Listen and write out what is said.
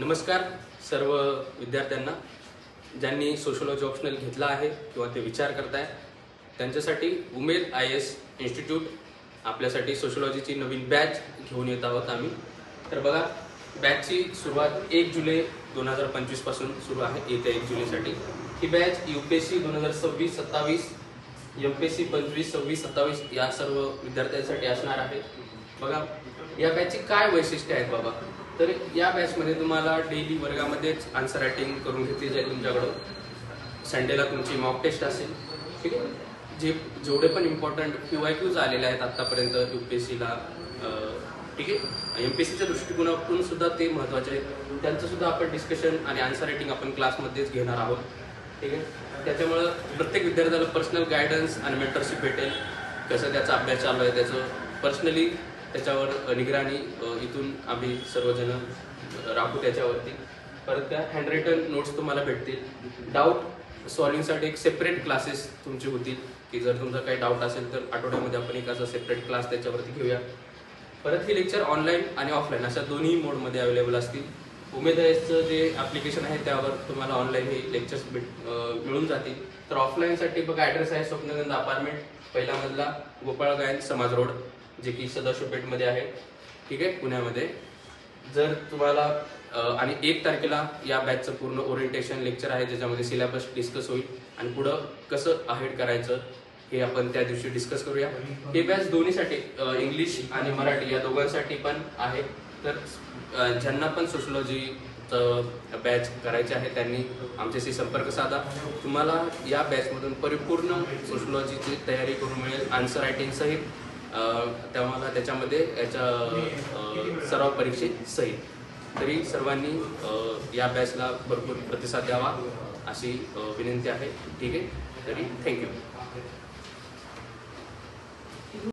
नमस्कार सर्व विद्यार्थ्यांना. ज्यांनी सोशोलॉजी ऑप्शनल घेतला आहे किंवा ते विचार करताय त्यांच्यासाठी उमेद आय एस इन्स्टिट्यूट आपल्यासाठी सोशोलॉजीची नवीन बॅच घेऊन येत आहोत आम्ही. तर बघा बॅचची सुरुवात एक जुलै दोन हजार पंचवीसपासून सुरू आहे येत्या एक जुलैसाठी. ही batch U P S C दोन हजार सव्वीस सत्तावीस एम पी एस सी पंचवीस सव्वीस सत्तावीस या सर्व विद्यार्थ्यांसाठी असणार आहे. बघा या बॅचची काय वैशिष्ट्य आहेत बाबा? तर या बॅचमध्ये तुम्हाला डेली वर्गामध्येच आन्सर रायटिंग करून घेतली जाईल तुमच्याकडं संडेला तुमची मॉक टेस्ट असेल. ठीक आहे? जे जेवढे पण इम्पॉर्टंट क्यू आय क्यूज आलेले आहेत आत्तापर्यंत यू पी एस सीला ठीक आहे? एम पी एस सीच्या दृष्टिकोनातून सुद्धा ते महत्त्वाचे आहेत. त्यांचं सुद्धा आपण डिस्कशन आणि आन्सर रायटिंग आपण क्लासमध्येच घेणार आहोत. ठीक आहे? त्याच्यामुळं प्रत्येक विद्यार्थ्याला पर्सनल गायडन्स आणि मेंटरशिप भेटेल. कसं त्याचा अभ्यास चालू आहे त्याचं. पर्सनली त्याच्यावर निगराणी इथून आम्ही सर्वजण राखू त्याच्यावरती. परत त्या हँडरिटन नोट्स तुम्हाला भेटतील. डाऊट सॉल्विंगसाठी एक सेपरेट क्लासेस तुमचे होतील. की जर तुमचा काही डाऊट असेल तर आठवड्यामध्ये आपण एक असा सेपरेट क्लास त्याच्यावरती घेऊया. परत हे लेक्चर ऑनलाईन आणि ऑफलाईन अशा दोन्ही मोडमध्ये अवेलेबल असतील. उमेदयसचं जे ॲप्लिकेशन आहे त्यावर तुम्हाला ऑनलाईन हे लेक्चर्स भेट मिळून जातील. तर ऑफलाईनसाठी बघा ॲड्रेस आहे स्वप्नगंध अपार्टमेंट पहिला मधला गोपाळ गायन समाज रोड. जे की सदाशिव पेठमध्ये आहे. ठीक आहे पुण्यामध्ये. जर तुम्हाला आणि एक तारखेला या बॅचचं पूर्ण ओरिएंटेशन लेक्चर आहे ज्याच्यामध्ये सिलेबस डिस्कस होईल आणि पुढं कसं आहेड करायचं हे आपण त्या दिवशी डिस्कस करूया. हे बॅच दोन्हीसाठी इंग्लिश आणि मराठी या दोघांसाठी पण आहे. तर ज्यांना पण सोशोलॉजी बॅच करायचे आहे त्यांनी आमच्याशी संपर्क साधा. तुम्हाला या बॅचमधून परिपूर्ण सोशलॉजीची तयारी करून मिळेल आन्सर रायटिंगसहित तेव्हा त्याच्यामध्ये याच्या सराव परीक्षेत सही. तरी सर्वांनी या बॅचला भरपूर प्रतिसाद द्यावा अशी विनंती आहे. ठीक आहे? तरी थँक्यू.